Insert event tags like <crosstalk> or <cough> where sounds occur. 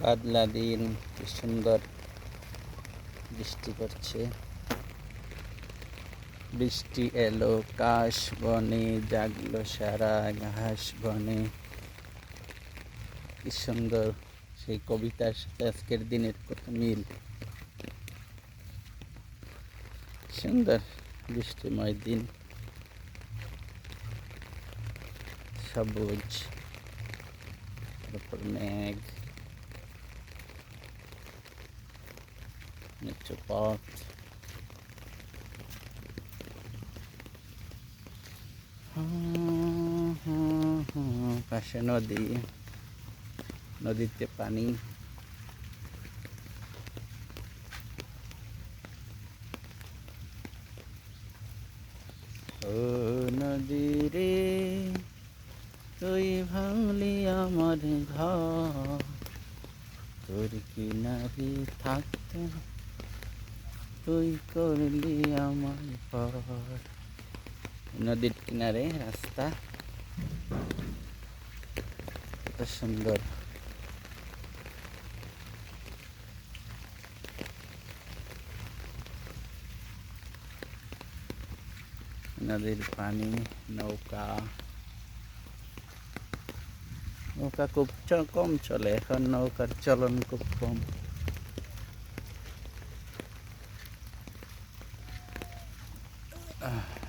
বাদলা দিন কি সুন্দর বৃষ্টি পড়ছে। বৃষ্টি এলো, কাশ বনে, জাগলো সারা ঘাস বনে। কি সুন্দর সেই কবিতার সাথে আজকের দিনের কত মিল। সুন্দর বৃষ্টিময় দিন। সবুজ, তারপর মেঘ। হুম, হুম, <laughs> পাশে নদী নদীতে পানি। ও নদী রে তুই ভাঙলি আমার ঘর। তোর কিনারে থাকতে তুই করলি আমার পর। নদীর কিনারে রাস্তা। কত সুন্দর। নদীর পানি, নৌকা। নৌকা খুব কম চলে, এখন নৌকার চলন খুব কম। Uh.